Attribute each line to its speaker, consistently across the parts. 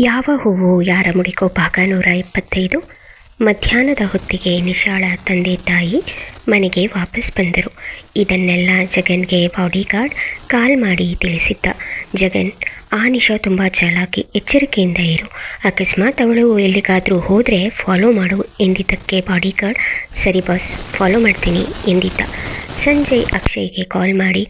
Speaker 1: ಯಾವ ಹೂವು ಯಾರ ಮುಡಿಕೋ ಭಾಗ ನೂರ ಇಪ್ಪತ್ತೈದು? ಮಧ್ಯಾಹ್ನದ ಹೊತ್ತಿಗೆ ನಿಶಾಳ ತಂದೆ ತಾಯಿ ಮನೆಗೆ ವಾಪಸ್ ಬಂದರು. ಇದನ್ನೆಲ್ಲ ಜಗನ್ಗೆ ಬಾಡಿಗಾರ್ಡ್ ಕಾಲ್ ಮಾಡಿ ತಿಳಿಸಿದ್ದ. ಜಗನ್, ಆ ನಿಶಾ ತುಂಬ ಚಾಲಾಕಿ, ಎಚ್ಚರಿಕೆಯಿಂದ ಇರು. ಅಕಸ್ಮಾತ್ ಅವಳು ಎಲ್ಲಿಗಾದರೂ ಹೋದರೆ ಫಾಲೋ ಮಾಡು ಎಂದಿದ್ದಕ್ಕೆ ಬಾಡಿಗಾರ್ಡ್, ಸರಿ ಬಾಸ್, ಫಾಲೋ ಮಾಡ್ತೀನಿ ಎಂದಿದ್ದ. ಸಂಜಯ್ ಅಕ್ಷಯ್ಗೆ ಕಾಲ್ ಮಾಡಿ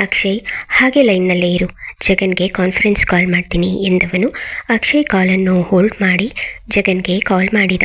Speaker 1: ಅಕ್ಷಯ್, ಹಾಗೆ ಲೈನ್ನಲ್ಲೇ ಇರು. ಜಗನ್ಗೆ ಕಾನ್ಫರೆನ್ಸ್ ಕಾಲ್ ಮಾಡ್ತೀನಿ ಎಂದವನು ಅಕ್ಷಯ್ ಕಾಲನ್ನು ಹೋಲ್ಡ್ ಮಾಡಿ ಜಗನ್ಗೆ ಕಾಲ್ ಮಾಡಿದ.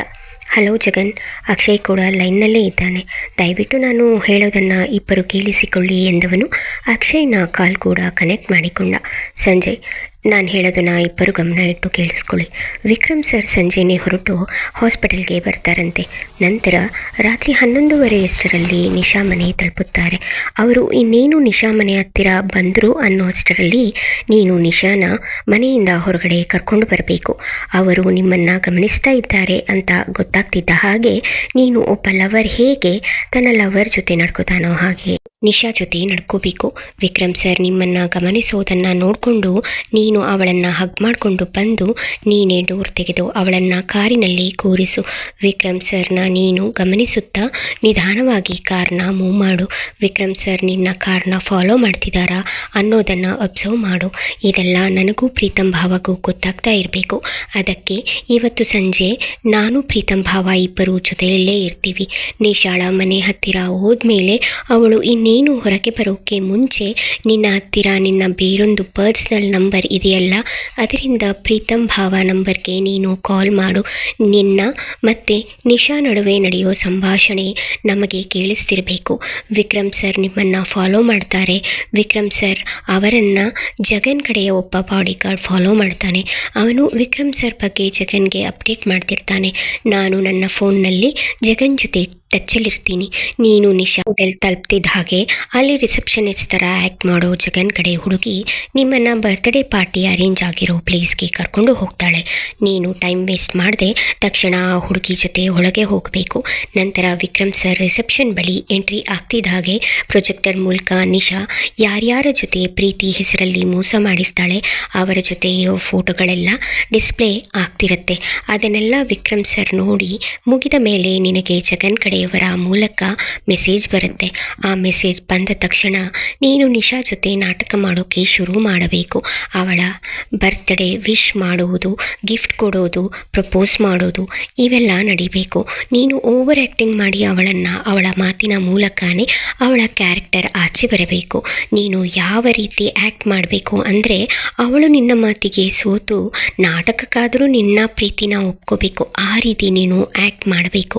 Speaker 1: ಹಲೋ ಜಗನ್, ಅಕ್ಷಯ್ ಕೂಡ ಲೈನ್ನಲ್ಲೇ ಇದ್ದಾನೆ. ದಯವಿಟ್ಟು ನಾನು ಹೇಳೋದನ್ನು ಇಬ್ಬರು ಕೇಳಿಸಿಕೊಳ್ಳಿ ಎಂದವನು ಅಕ್ಷಯ್ನ ಕಾಲ್ ಕೂಡ ಕನೆಕ್ಟ್ ಮಾಡಿಕೊಂಡ. ಸಂಜಯ್ ನಾನು ಹೇಳೋದನ್ನು ಇಬ್ಬರು ಗಮನ ಇಟ್ಟು ಕೇಳಿಸ್ಕೊಳ್ಳಿ. ವಿಕ್ರಮ್ ಸರ್ ಸಂಜೆನೇ ಹೊರಟು ಹಾಸ್ಪಿಟಲ್ಗೆ ಬರ್ತಾರಂತೆ. ನಂತರ ರಾತ್ರಿ ಹನ್ನೊಂದುವರೆಯಷ್ಟರಲ್ಲಿ ನಿಶಾ ಮನೆ ತಲುಪುತ್ತಾರೆ. ಅವರು, ಇನ್ನೇನು ನಿಶಾ ಮನೆ ಹತ್ತಿರ ಬಂದರು? ಅನ್ನೋ ಅಷ್ಟರಲ್ಲಿ ನೀನು ನಿಶಾನ ಮನೆಯಿಂದ ಹೊರಗಡೆ ಕರ್ಕೊಂಡು ಬರಬೇಕು. ಅವರು, ನಿಮ್ಮನ್ನು ಗಮನಿಸ್ತಾ ಇದ್ದಾರೆ ಅಂತ ಗೊತ್ತಾಗ್ತಿದ್ದ ಹಾಗೆ ನೀನು ಒಬ್ಬ ಲವರ್ ಹೇಗೆ ತನ್ನ ಲವರ್ ಜೊತೆ ನಡ್ಕೋತಾನೋ ಹಾಗೆ ನಿಶಾ ಜೊತೆ ನಡ್ಕೋಬೇಕು. ವಿಕ್ರಮ್ ಸರ್, ನಿಮ್ಮನ್ನು ಗಮನಿಸೋದನ್ನು ನೋಡಿಕೊಂಡು ನೀನು ಅವಳನ್ನು ಹಗ್ ಮಾಡಿಕೊಂಡು ಬಂದು ನೀನೇ ಡೋರ್ ತೆಗೆದು ಅವಳನ್ನು ಕಾರಿನಲ್ಲಿ ಕೂರಿಸು. ವಿಕ್ರಮ್ ಸರ್ನ ನೀನು ಗಮನಿಸುತ್ತಾ ನಿಧಾನವಾಗಿ ಕಾರ್ನ ಮೂವ್ ಮಾಡು. ವಿಕ್ರಮ್ ಸರ್ ನಿನ್ನ ಕಾರ್ನ ಫಾಲೋ ಮಾಡ್ತಿದ್ದಾರಾ ಅನ್ನೋದನ್ನು ಅಬ್ಸರ್ವ್ ಮಾಡು. ಇದೆಲ್ಲ ನನಗೂ ಪ್ರೀತಂ ಭಾವಕ್ಕೂ ಗೊತ್ತಾಗ್ತಾ ಇರಬೇಕು. ಅದಕ್ಕೆ ಇವತ್ತು ಸಂಜೆ ನಾನು ಪ್ರೀತಂ ಭಾವ ಇಬ್ಬರು ಜೊತೆಯಲ್ಲೇ ಇರ್ತೀವಿ. ನಿಶಾಳ ಮನೆ ಹತ್ತಿರ ಹೋದ್ಮೇಲೆ ಅವಳು ಇನ್ನೇನು ಹೊರಗೆ ಬರೋಕ್ಕೆ ಮುಂಚೆ ನಿನ್ನ ಹತ್ತಿರ ನಿನ್ನ ಬೇರೊಂದು ಪರ್ಸ್ನಲ್ ನಂಬರ್ ಇದೆಯಲ್ಲ? ಅದರಿಂದ ಪ್ರೀತಮ್ ಭಾವ ನಂಬರ್ಗೆ ನೀನು ಕಾಲ್ ಮಾಡು. ನಿನ್ನ ಮತ್ತು ನಿಶಾ ನಡುವೆ ನಡೆಯೋ ಸಂಭಾಷಣೆ ನಮಗೆ ಕೇಳಿಸ್ತಿರಬೇಕು. ವಿಕ್ರಮ್ ಸರ್ ನಿಮ್ಮನ್ನು ಫಾಲೋ ಮಾಡ್ತಾರೆ. ವಿಕ್ರಮ್ ಸರ್ ಅವರನ್ನು ಜಗನ್ ಕಡೆಯ ಒಬ್ಬ ಬಾಡಿಗಾರ್ಡ್ ಫಾಲೋ ಮಾಡ್ತಾನೆ. ಅವನು ವಿಕ್ರಮ್ ಸರ್ ಬಗ್ಗೆ ಜಗನ್ಗೆ ಅಪ್ಡೇಟ್ ಮಾಡ್ತಿರ್ತಾನೆ. ನಾನು ನನ್ನ ಫೋನ್ನಲ್ಲಿ ಜಗನ್ ಜೊತೆ ಟಚ್ಚಲ್ಲಿರ್ತೀನಿ ನೀನು ನಿಶಾ ಹೋಟೆಲ್ ತಲುಪ್ತಿದ್ದ ಹಾಗೆ ಅಲ್ಲಿ ರಿಸೆಪ್ಷನಿಸ್ಟ್ ಥರ ಆ್ಯಕ್ಟ್ ಮಾಡೋ ಜಗನ್ ಕಡೆ ಹುಡುಗಿ ನಿಮ್ಮನ್ನು ಬರ್ತ್ಡೇ ಪಾರ್ಟಿ ಅರೇಂಜ್ ಆಗಿರೋ ಪ್ಲೇಸ್ಗೆ ಕರ್ಕೊಂಡು ಹೋಗ್ತಾಳೆ. ನೀನು ಟೈಮ್ ವೇಸ್ಟ್ ಮಾಡದೆ ತಕ್ಷಣ ಆ ಹುಡುಗಿ ಜೊತೆ ಒಳಗೆ ಹೋಗಬೇಕು. ನಂತರ ವಿಕ್ರಮ್ ಸರ್ ರಿಸೆಪ್ಷನ್ ಬಳಿ ಎಂಟ್ರಿ ಆಗ್ತಿದ್ದ ಹಾಗೆ ಪ್ರೊಜೆಕ್ಟರ್ ಮೂಲಕ ನಿಶಾ ಯಾರ್ಯಾರ ಜೊತೆ ಪ್ರೀತಿ ಹೆಸರಲ್ಲಿ ಮೋಸ ಮಾಡಿರ್ತಾಳೆ ಅವರ ಜೊತೆ ಇರೋ ಫೋಟೋಗಳೆಲ್ಲ ಡಿಸ್ಪ್ಲೇ ಆಗ್ತಿರುತ್ತೆ. ಅದನ್ನೆಲ್ಲ ವಿಕ್ರಮ್ ಸರ್ ನೋಡಿ ಮುಗಿದ ಮೇಲೆ ನಿನಗೆ ಜಗನ್ ಕಡೆಯವರ ಮೂಲಕ ಮೆಸೇಜ್ ಬರುತ್ತೆ. ಆ ಮೆಸೇಜ್ ಬಂದ ತಕ್ಷಣ ನೀನು ನಿಶಾ ಜೊತೆ ನಾಟಕ ಮಾಡೋಕ್ಕೆ ಶುರು ಮಾಡಬೇಕು. ಅವಳ ಬರ್ತ್ಡೇ ವಿಶ್ ಮಾಡುವುದು ಗಿಫ್ಟ್ ಕೊಡೋದು ಪ್ರಪೋಸ್ ಮಾಡೋದು, ಇವೆಲ್ಲ ನಡಿಬೇಕು. ನೀನು ಓವರ್ ಆ್ಯಕ್ಟಿಂಗ್ ಮಾಡಿ ಅವಳನ್ನು, ಅವಳ ಮಾತಿನ ಮೂಲಕನೇ ಅವಳ ಕ್ಯಾರೆಕ್ಟರ್ ಆಚೆ ಬರಬೇಕು. ನೀನು ಯಾವ ರೀತಿ ಆ್ಯಕ್ಟ್ ಮಾಡಬೇಕು ಅಂದರೆ ಅವಳು ನಿನ್ನ ಮಾತಿಗೆ ಸೋತು, ನಾಟಕಕ್ಕಾದರೂ ನಿನ್ನ ಪ್ರೀತಿನ ಒಪ್ಕೋಬೇಕು. ಆ ರೀತಿ ನೀನು ಆ್ಯಕ್ಟ್ ಮಾಡಬೇಕು.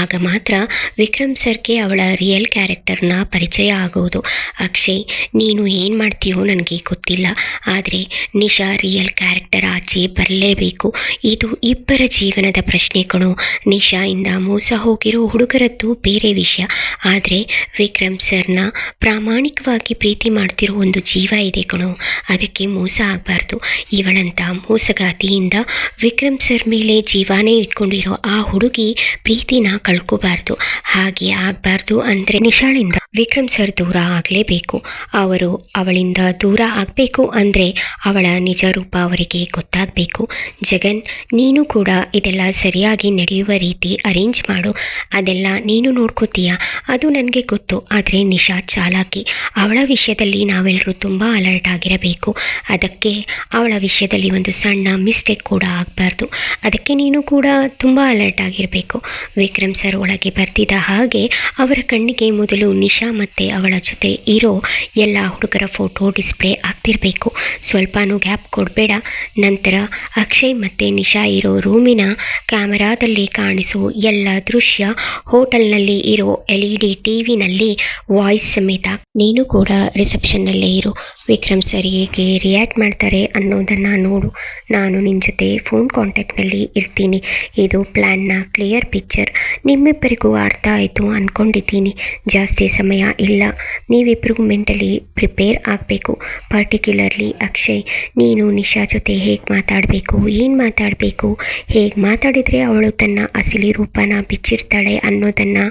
Speaker 1: ಆಗ ಮಾತ್ರ ವಿಕ್ರಮ್ ಸರ್ಗೆ ಅವಳ ರಿಯಲ್ ಕ್ಯಾರೆಕ್ಟರ್ನ ಪರಿಚಯ ಆಗೋದು. ಅಕ್ಷಯ್, ನೀನು ಏನು ಮಾಡ್ತೀಯೋ ನನಗೆ ಗೊತ್ತಿಲ್ಲ. ಆದರೆ ನಿಶಾ ರಿಯಲ್ ಕ್ಯಾರೆಕ್ಟರ್ ಆಚೆ ಬರಲೇಬೇಕು. ಇದು ಇಬ್ಬರ ಜೀವನದ ಪ್ರಶ್ನೆ ಕಣೋ. ನಿಶಾಯಿಂದ ಮೋಸ ಹೋಗಿರೋ ಹುಡುಗರದ್ದು ಬೇರೆ ವಿಷಯ. ಆದರೆ ವಿಕ್ರಮ್ ಸರ್ನ ಪ್ರಾಮಾಣಿಕವಾಗಿ ಪ್ರೀತಿ ಮಾಡ್ತಿರೋ ಒಂದು ಜೀವ ಇದೆ ಕಣೋ. ಅದಕ್ಕೆ ಮೋಸ ಆಗಬಾರ್ದು. ಇವಳಂತ ಮೋಸಗಾತಿಯಿಂದ ವಿಕ್ರಮ್ ಸರ್ ಮೇಲೆ ಜೀವಾನೇ ಇಟ್ಕೊಂಡಿರೋ ಆ ಹುಡುಗಿ ಪ್ರೀತಿನ ಕಳ್ಕೋಬಾರ್ದು. ಹಾಗೆ ಆಗಬಾರ್ದು ಅಂದರೆ ನಿಶಾಳಿಂದ ವಿಕ್ರಮ್ ಸರ್ ದೂರ ಆಗಲೇಬೇಕು. ಅವರು ಅವಳಿಂದ ದೂರ ಆಗಬೇಕು ಅಂದರೆ ಅವಳ ನಿಜ ರೂಪ ಅವರಿಗೆ ಗೊತ್ತಾಗಬೇಕು. ಜಗನ್, ನೀನು ಕೂಡ ಇದೆಲ್ಲ ಸರಿಯಾಗಿ ನಡೆಯುವ ರೀತಿ ಅರೇಂಜ್ ಮಾಡು. ಅದೆಲ್ಲ ನೀನು ನೋಡ್ಕೋತೀಯ? ಅದು ನನಗೆ ಗೊತ್ತು. ಆದರೆ ನಿಶಾ ಚಾಲಾಕಿ, ಅವಳ ವಿಷಯದಲ್ಲಿ ನಾವೆಲ್ಲರೂ ತುಂಬ ಅಲರ್ಟ್ ಆಗಿರಬೇಕು. ಅದಕ್ಕೆ ಅವಳ ವಿಷಯದಲ್ಲಿ ಒಂದು ಸಣ್ಣ ಮಿಸ್ಟೇಕ್ ಕೂಡ ಆಗಬಾರ್ದು. ಅದಕ್ಕೆ ನೀನು ಕೂಡ ತುಂಬ ಅಲರ್ಟ್ ಆಗಿರಬೇಕು. ವಿಕ್ರಮ್ ಸರ್ ಒಳಗೆ ಬರ್ತಿದ್ದ ಹಾಗೆ ಅವರ ಕಣ್ಣಿಗೆ ಮೊದಲು ನಿಶಾ ಮತ್ತು ಅವಳ ಜೊತೆ ಇರೋ ಎಲ್ಲ ಹುಡುಗರ ಫೋಟೋ ಡಿಸ್ಪ್ಲೇ ಆಗ್ತಿರಬೇಕು. ಸ್ವಲ್ಪನೂ ಗ್ಯಾಪ್ ಕೊಡಬೇಡ. ನಂತರ ಅಕ್ಷಯ್ ಮತ್ತು ನಿಶಾ ಇರೋ ರೂಮಿನ ಕ್ಯಾಮರಾದಲ್ಲಿ ಕಾಣಿಸೋ ಎಲ್ಲ ದೃಶ್ಯ ಹೋಟೆಲ್ನಲ್ಲಿ ಇರೋ ಎಲ್ ಇ ಡಿ ಟಿ ವಿನಲ್ಲಿ ವಾಯ್ಸ್ ಸಮೇತ. ನೀನು ಕೂಡ ರಿಸೆಪ್ಷನ್ನಲ್ಲೇ ಇರು. ವಿಕ್ರಮ್ ಸರ್ ಹೇಗೆ ರಿಯಾಕ್ಟ್ ಮಾಡ್ತಾರೆ ಅನ್ನೋದನ್ನು ನೋಡು. ನಾನು ನಿನ್ನ ಜೊತೆ ಫೋನ್ ಕಾಂಟ್ಯಾಕ್ಟ್ನಲ್ಲಿ ಇರ್ತೀನಿ. ಇದು ಪ್ಲ್ಯಾನ್ನ ಕ್ಲಿಯರ್ ಪಿಕ್ಚರ್. ನಿಮ್ಮಿಬ್ಬರಿಗೂ ಅರ್ಥ ಆಯಿತು ಅಂದ್ಕೊಂಡಿದ್ದೀನಿ ಜಾಸ್ತಿ ಸಮಯ ಇಲ್ಲ. ನೀವಿಬ್ಬರಿಗೂ ಮೆಂಟಲಿ ಪ್ರಿಪೇರ್ ಆಗಬೇಕು. ಪರ್ಟಿಕ್ಯುಲರ್ಲಿ ಅಕ್ಷಯ್, ನೀನು ನಿಶಾ ಜೊತೆ ಹೇಗೆ ಮಾತಾಡಬೇಕು? ಏನು ಮಾತಾಡಬೇಕು? ಹೇಗೆ ಮಾತಾಡಿದರೆ ಅವಳು ತನ್ನ ಅಸಲಿ ರೂಪನ ಬಿಚ್ಚಿರ್ತಾಳೆ ಅನ್ನೋದನ್ನು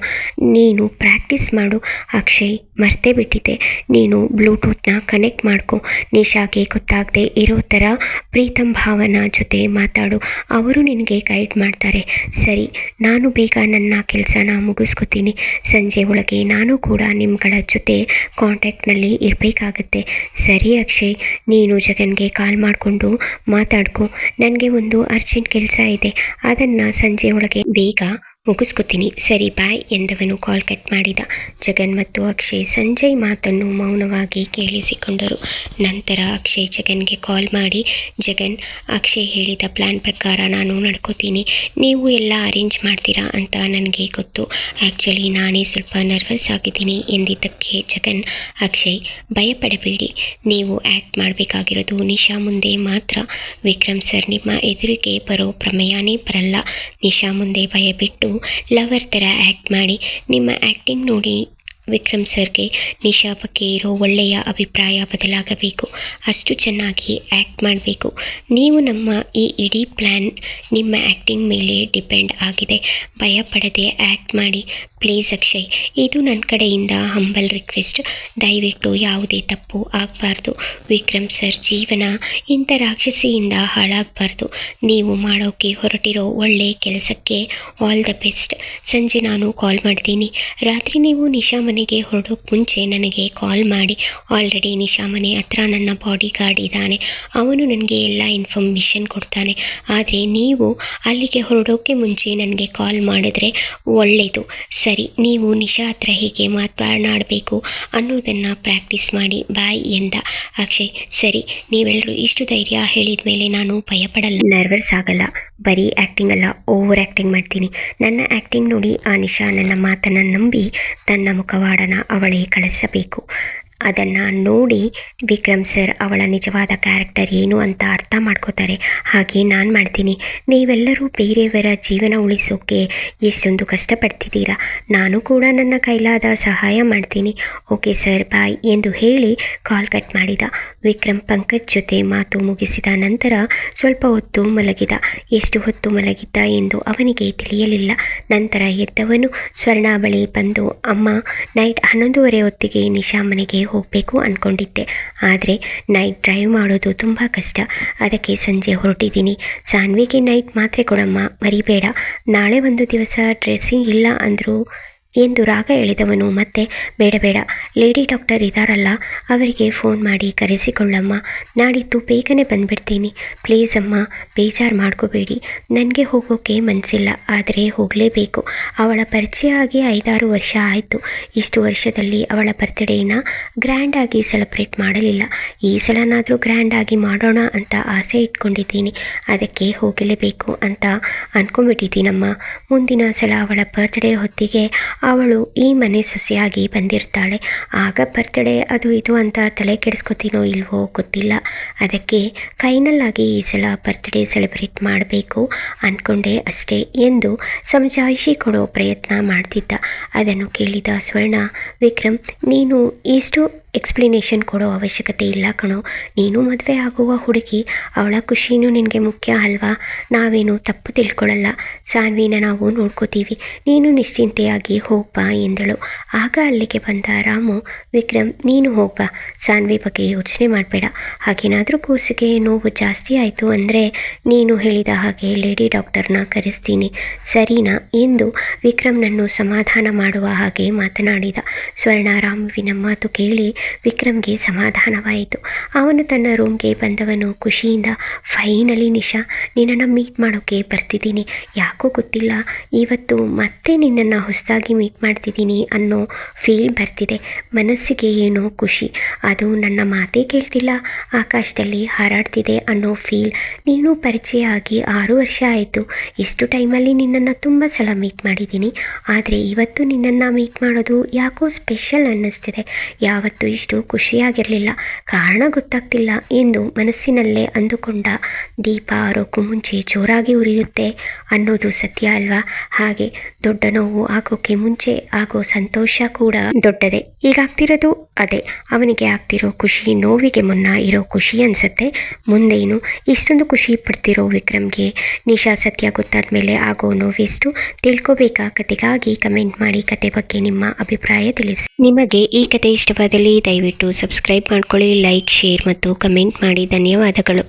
Speaker 1: ನೀನು ಪ್ರಾಕ್ಟೀಸ್ ಮಾಡು ಅಕ್ಷಯ್. ಮರ್ತೇ ಬಿಟ್ಟಿದ್ದೆ ನೀನು ಬ್ಲೂಟೂತ್ನ ಕನೆಕ್ಟ್ ಮಾಡ್ಕೊ. ನಿಶಾಗೆ ಗೊತ್ತಾಗದೆ ಇರೋ ಥರ ಪ್ರೀತಮ್ ಭಾವನ ಜೊತೆ ಮಾತಾಡು. ಅವರು ನಿನಗೆ ಗೈಡ್ ಮಾಡ್ತಾರೆ. ಸರಿ, ನಾನು ಬೇಗ ನನ್ನ ಕೆಲಸನ ಮುಗಿಸ್ಕೊತೀನಿ. ಸಂಜೆ ಒಳಗೆ ನಾನು ಕೂಡ ನಿಮ್ಗಳ ಜೊತೆ ಕಾಂಟ್ಯಾಕ್ಟ್ನಲ್ಲಿ ಇರಬೇಕಾಗತ್ತೆ. ಸರಿ ಅಕ್ಷಯ್, ನೀನು ಜಗನ್ಗೆ ಕಾಲ್ ಮಾಡಿಕೊಂಡು ಮಾತಾಡ್ಕೊ. ನನಗೆ ಒಂದು ಅರ್ಜೆಂಟ್ ಕೆಲಸ ಇದೆ. ಅದನ್ನು ಸಂಜೆ ಒಳಗೆ ಬೇಗ ಮುಗಿಸ್ಕೊತೀನಿ. ಸರಿ, ಬಾಯ್ ಎಂದವನು ಕಾಲ್ ಕಟ್ ಮಾಡಿದ. ಜಗನ್ ಮತ್ತು ಅಕ್ಷಯ್ ಸಂಜಯ್ ಮಾತನ್ನು ಮೌನವಾಗಿ ಕೇಳಿಸಿಕೊಂಡರು. ನಂತರ ಅಕ್ಷಯ್ ಜಗನ್ಗೆ ಕಾಲ್ ಮಾಡಿ, ಜಗನ್, ಅಕ್ಷಯ್ ಹೇಳಿದ ಪ್ಲ್ಯಾನ್ ಪ್ರಕಾರ ನಾನು ನಡ್ಕೋತೀನಿ. ನೀವು ಎಲ್ಲ ಅರೇಂಜ್ ಮಾಡ್ತೀರಾ ಅಂತ ನನಗೆ ಗೊತ್ತು. ಆ್ಯಕ್ಚುಲಿ ನಾನೇ ಸ್ವಲ್ಪ ನರ್ವಸ್ ಆಗಿದ್ದೀನಿ, ಎಂದಿದ್ದಕ್ಕೆ ಜಗನ್. ಅಕ್ಷಯ್, ಭಯಪಡಬೇಡಿ. ನೀವು ಆ್ಯಕ್ಟ್ ಮಾಡಬೇಕಾಗಿರೋದು ನಿಶಾ ಮುಂದೆ ಮಾತ್ರ. ವಿಕ್ರಮ್ ಸರ್ ನಿಮ್ಮ ಎದುರಿಗೆ ಬರೋ ಪ್ರಮೇಯನೇ ಬರಲ್ಲ. ನಿಶಾ ಮುಂದೆ ಭಯ ಬಿಟ್ಟು ಲವರ್ ಥರ ಆ್ಯಕ್ಟ್ ಮಾಡಿ ನಿಮ್ಮ ಆ್ಯಕ್ಟಿಂಗ್ ನೋಡಿ ವಿಕ್ರಮ್ ಸರ್ಗೆ ನಿಶಾ ಬಗ್ಗೆ ಇರೋ ಒಳ್ಳೆಯ ಅಭಿಪ್ರಾಯ ಬದಲಾಗಬೇಕು. ಅಷ್ಟು ಚೆನ್ನಾಗಿ ಆ್ಯಕ್ಟ್ ಮಾಡಬೇಕು. ನೀವು ನಮ್ಮ ಈ ಇಡೀ ಪ್ಲ್ಯಾನ್ ನಿಮ್ಮ ಆ್ಯಕ್ಟಿಂಗ್ ಮೇಲೆ ಡಿಪೆಂಡ್ ಆಗಿದೆ. ಭಯ ಪಡದೆ ಆ್ಯಕ್ಟ್ ಮಾಡಿ. ಪ್ಲೀಸ್ ಅಕ್ಷಯ್, ಇದು ನನ್ನ ಕಡೆಯಿಂದ ಹಂಬಲ್ ರಿಕ್ವೆಸ್ಟ್. ದಯವಿಟ್ಟು ಯಾವುದೇ ತಪ್ಪು ಆಗಬಾರ್ದು. ವಿಕ್ರಮ್ ಸರ್ ಜೀವನ ಇಂಥ ರಾಕ್ಷಸಿಯಿಂದ ಹಾಳಾಗಬಾರ್ದು. ನೀವು ಮಾಡೋಕ್ಕೆ ಹೊರಟಿರೋ ಒಳ್ಳೆಯ ಕೆಲಸಕ್ಕೆ ಆಲ್ ದ ಬೆಸ್ಟ್. ಸಂಜೆ ನಾನು ಕಾಲ್ ಮಾಡ್ತೀನಿ. ರಾತ್ರಿ ನೀವು ನಿಶಾ ಮನೆಗೆ ಹೊರಡೋಕೆ ಮುಂಚೆ ನನಗೆ ಕಾಲ್ ಮಾಡಿ, ಆಲ್ರೆಡಿ ನಿಶಾ ಮನೆ ಹತ್ರ ನನ್ನ ಬಾಡಿ ಗಾರ್ಡ್ ಇದ್ದಾನೆ. ಅವನು ನನಗೆ ಎಲ್ಲ ಇನ್ಫಾರ್ಮೇಷನ್ ಕೊಡ್ತಾನೆ. ಆದರೆ ನೀವು ಅಲ್ಲಿಗೆ ಹೊರಡೋಕ್ಕೆ ಮುಂಚೆ ನನಗೆ ಕಾಲ್ ಮಾಡಿದ್ರೆ ಒಳ್ಳೆಯದು ಸರಿ, ನೀವು ನಿಶಾ ಹತ್ರ ಹೇಗೆ ಮಾತನಾಡಬೇಕು ಅನ್ನೋದನ್ನು ಪ್ರಾಕ್ಟೀಸ್ ಮಾಡಿ, ಬಾಯ್ ಎಂದ ಅಕ್ಷಯ್. ಸರಿ ನೀವೆಲ್ಲರೂ ಇಷ್ಟು ಧೈರ್ಯ ಹೇಳಿದ ಮೇಲೆ ನಾನು ಭಯಪಡಲ್ಲ. ನರ್ವಸ್ ಆಗಲ್ಲ. ಬರೀ ಆ್ಯಕ್ಟಿಂಗ್ ಅಲ್ಲ ಓವರ್ ಆ್ಯಕ್ಟಿಂಗ್ ಮಾಡ್ತೀನಿ. ನನ್ನ ಆ್ಯಕ್ಟಿಂಗ್ ನೋಡಿ ಆ ನಿಶಾ ನನ್ನ ಮಾತನ್ನು ನಂಬಿ ತನ್ನ ಮುಖವಾಡನ ಅವಳೇ ಕಳಿಸಬೇಕು. ಅದನ್ನು ನೋಡಿ ವಿಕ್ರಮ್ ಸರ್ ಅವಳ ನಿಜವಾದ ಕ್ಯಾರೆಕ್ಟರ್ ಏನು ಅಂತ ಅರ್ಥ ಮಾಡ್ಕೋತಾರೆ. ಹಾಗೆ ನಾನು ಮಾಡ್ತೀನಿ. ನೀವೆಲ್ಲರೂ ಬೇರೆಯವರ ಜೀವನ ಉಳಿಸೋಕೆ ಎಷ್ಟೊಂದು ಕಷ್ಟಪಡ್ತಿದ್ದೀರಾ? ನಾನು ಕೂಡ ನನ್ನ ಕೈಲಾದ ಸಹಾಯ ಮಾಡ್ತೀನಿ. ಓಕೆ ಸರ್, ಬಾಯ್ ಎಂದು ಹೇಳಿ ಕಾಲ್ ಕಟ್ ಮಾಡಿದ. ವಿಕ್ರಮ್ ಪಂಕಜ್ ಜೊತೆ ಮಾತು ಮುಗಿಸಿದ ನಂತರ ಸ್ವಲ್ಪ ಹೊತ್ತು ಮಲಗಿದ. ಎಷ್ಟು ಹೊತ್ತು ಮಲಗಿದ್ದ ಎಂದು ಅವನಿಗೆ ತಿಳಿಯಲಿಲ್ಲ. ನಂತರ ಎದ್ದವನು ಸ್ವರ್ಣ ಬಳಿ ಬಂದು, ಅಮ್ಮ, ನೈಟ್ ಹನ್ನೊಂದುವರೆ ಹೊತ್ತಿಗೆ ನಿಶಾ ಮನೆಗೆ ಹೋಗಬೇಕು ಅಂದ್ಕೊಂಡಿದ್ದೆ ಆದರೆ ನೈಟ್ ಡ್ರೈವ್ ಮಾಡೋದು ತುಂಬ ಕಷ್ಟ. ಅದಕ್ಕೆ ಸಂಜೆ ಹೊರಟಿದ್ದೀನಿ. ಸಾನ್ವಿಗೆ ನೈಟ್ ಮಾತ್ರೆ ಕೊಡಮ್ಮ, ಮರಿಬೇಡ. ನಾಳೆ ಒಂದು ದಿವಸ ಡ್ರೆಸ್ಸಿಂಗ್ ಇಲ್ಲ ಅಂದರು ಎಂದು ರಾಗ ಎಳೆದವನು, ಮತ್ತೆ ಬೇಡ ಬೇಡ, ಲೇಡಿ ಡಾಕ್ಟರ್ ಇದ್ದಾರಲ್ಲ ಅವರಿಗೆ ಫೋನ್ ಮಾಡಿ ಕರೆಸಿಕೊಳ್ಳಮ್ಮ ನಾಡಿದ್ದು ಬೇಗನೆ ಬಂದ್ಬಿಡ್ತೀನಿ. ಪ್ಲೀಸ್ ಅಮ್ಮ, ಬೇಜಾರು ಮಾಡ್ಕೋಬೇಡಿ, ನನಗೆ ಹೋಗೋಕೆ ಮನಸ್ಸಿಲ್ಲ ಆದರೆ ಹೋಗಲೇಬೇಕು. ಅವಳ ಪರಿಚಯ ಆಗಿ ಐದಾರು ವರ್ಷ ಆಯಿತು. ಇಷ್ಟು ವರ್ಷದಲ್ಲಿ ಅವಳ ಬರ್ತ್ಡೇನ ಗ್ರ್ಯಾಂಡಾಗಿ ಸೆಲೆಬ್ರೇಟ್ ಮಾಡಲಿಲ್ಲ. ಈ ಸಲನಾದರೂ ಗ್ರ್ಯಾಂಡಾಗಿ ಮಾಡೋಣ ಅಂತ ಆಸೆ ಇಟ್ಕೊಂಡಿದ್ದೀನಿ. ಅದಕ್ಕೆ ಹೋಗಲೇಬೇಕು ಅಂತ ಅಂದ್ಕೊಂಡ್ಬಿಟ್ಟಿದ್ದೀನಮ್ಮ ಮುಂದಿನ ಸಲ ಅವಳ ಬರ್ತ್ಡೇ ಹೊತ್ತಿಗೆ ಅವಳು ಈ ಮನೆ ಸೊಸೆಯಾಗಿ ಬಂದಿರ್ತಾಳೆ. ಆಗ ಬರ್ತ್ಡೇ ಅದು ಇದು ಅಂತ ತಲೆ ಕೆಡಿಸ್ಕೊತೀನೋ ಇಲ್ವೋ ಗೊತ್ತಿಲ್ಲ. ಅದಕ್ಕೆ ಫೈನಲ್ ಆಗಿ ಈ ಸಲ ಬರ್ತ್ಡೇ ಸೆಲೆಬ್ರೇಟ್ ಮಾಡಬೇಕು ಅಂದ್ಕೊಂಡೆ ಅಷ್ಟೇ ಎಂದು ಸಮಜಾಯಿಷಿ ಕೊಡೋ ಪ್ರಯತ್ನ ಮಾಡ್ತಿದ್ದ. ಅದನ್ನು ಕೇಳಿದ ಸ್ವರ್ಣ, ವಿಕ್ರಮ್, ನೀನು ಇಷ್ಟು ಎಕ್ಸ್ಪ್ಲನೇಷನ್ ಕೊಡೋ ಅವಶ್ಯಕತೆ ಇಲ್ಲ ಕಣೋ. ನೀನು ಮದುವೆ ಆಗುವ ಹುಡುಗಿ, ಅವಳ ಖುಷಿನೂ ನಿನಗೆ ಮುಖ್ಯ ಅಲ್ವಾ? ನಾವೇನು ತಪ್ಪು ತಿಳ್ಕೊಳ್ಳಲ್ಲ ಸಾನ್ವಿನ, ನಾವು ನೋಡ್ಕೋತೀವಿ. ನೀನು ನಿಶ್ಚಿಂತೆಯಾಗಿ ಹೋಗ್ಬಾ ಎಂದಳು. ಆಗ ಅಲ್ಲಿಗೆ ಬಂದ ರಾಮು, ವಿಕ್ರಮ್, ನೀನು ಹೋಗ್ಬಾ ಸಾನ್ವಿ ಬಗ್ಗೆ ಯೋಚನೆ ಮಾಡಬೇಡ. ಹಾಗೇನಾದರೂ ಕೂಸಿಗೆ ನೋವು ಜಾಸ್ತಿ ಆಯಿತು ಅಂದರೆ ನೀನು ಹೇಳಿದ ಹಾಗೆ ಲೇಡಿ ಡಾಕ್ಟರ್ನ ಕರೆಸ್ತೀನಿ. ಸರಿನಾ? ಎಂದು ವಿಕ್ರಮ್ನನ್ನು ಸಮಾಧಾನ ಮಾಡುವ ಹಾಗೆ ಮಾತನಾಡಿದ. ಸ್ವರ್ಣ, ರಾಮುವಿನ ಮಾತು ಕೇಳಿ ವಿಕ್ರಮ್ಗೆ ಸಮಾಧಾನವಾಯಿತು. ಅವನು ತನ್ನ ರೂಮ್ಗೆ ಬಂದವನು ಖುಷಿಯಿಂದ, ಫೈನಲಿ ನಿಶಾ, ನಿನ್ನನ್ನು ಮೀಟ್ ಮಾಡೋಕ್ಕೆ ಬರ್ತಿದ್ದೀನಿ. ಯಾಕೋ ಗೊತ್ತಿಲ್ಲ, ಇವತ್ತು ಮತ್ತೆ ನಿನ್ನನ್ನು ಹೊಸದಾಗಿ ಮೀಟ್ ಮಾಡ್ತಿದ್ದೀನಿ ಅನ್ನೋ ಫೀಲ್ ಬರ್ತಿದೆ. ಮನಸ್ಸಿಗೆ ಏನೋ ಖುಷಿ. ಅದು ನನ್ನ ಮಾತೇ ಕೇಳ್ತಿಲ್ಲ, ಆಕಾಶದಲ್ಲಿ ಹಾರಾಡ್ತಿದೆ ಅನ್ನೋ ಫೀಲ್. ನೀನು ಪರಿಚಯ ಆಗಿ ಆರು ವರ್ಷ ಆಯಿತು. ಇಷ್ಟು ಟೈಮಲ್ಲಿ ನಿನ್ನನ್ನು ತುಂಬ ಸಲ ಮೀಟ್ ಮಾಡಿದ್ದೀನಿ. ಆದರೆ ಇವತ್ತು ನಿನ್ನನ್ನು ಮೀಟ್ ಮಾಡೋದು ಯಾಕೋ ಸ್ಪೆಷಲ್ ಅನ್ನಿಸ್ತಿದೆ. ಯಾವತ್ತೂ ಇಷ್ಟು ಖುಷಿಯಾಗಿರಲಿಲ್ಲ. ಕಾರಣ ಗೊತ್ತಾಗ್ತಿಲ್ಲ. ಎಂದು ಮನಸ್ಸಿನಲ್ಲೇ ಅಂದುಕೊಂಡ ದೀಪ ಆರೋಕ್ಕೂ ಮುಂಚೆ ಜೋರಾಗಿ ಉರಿಯುತ್ತೆ ಅನ್ನೋದು ಸತ್ಯ ಅಲ್ವಾ? ಹಾಗೆ ದೊಡ್ಡ ನೋವು ಆಗೋಕೆ ಮುಂಚೆ ಆಗೋ ಸಂತೋಷ ಕೂಡ ದೊಡ್ಡದೇ. ಈಗಾಗ್ತಿರೋದು ಅದೇ. ಅವನಿಗೆ ಆಗ್ತಿರೋ ಖುಷಿ ನೋವಿಗೆ ಮುನ್ನ ಇರೋ ಖುಷಿ ಅನ್ಸತ್ತೆ. ಮುಂದೇನು ಇಷ್ಟೊಂದು ಖುಷಿ ಪಡ್ತಿರೋ ವಿಕ್ರಮ್ಗೆ ನಿಶಾ ಸತ್ಯ ಗೊತ್ತಾದ ಮೇಲೆ ಆಗೋ ನೋವೆಷ್ಟು ತಿಳ್ಕೊಬೇಕಾ? ಕತೆಗಾಗಿ ಕಮೆಂಟ್ ಮಾಡಿ ಕತೆ ಬಗ್ಗೆ ನಿಮ್ಮ ಅಭಿಪ್ರಾಯ ತಿಳಿಸಿ. ನಿಮಗೆ ಈ ಕತೆ ಇಷ್ಟವಾದಲ್ಲಿ ದಯವಿಟ್ಟು ಸಬ್ಸ್ಕ್ರೈಬ್ ಮಾಡ್ಕೊಳ್ಳಿ ಲೈಕ್ ಶೇರ್ ಮತ್ತು ಕಮೆಂಟ್ ಮಾಡಿ. ಧನ್ಯವಾದಗಳು.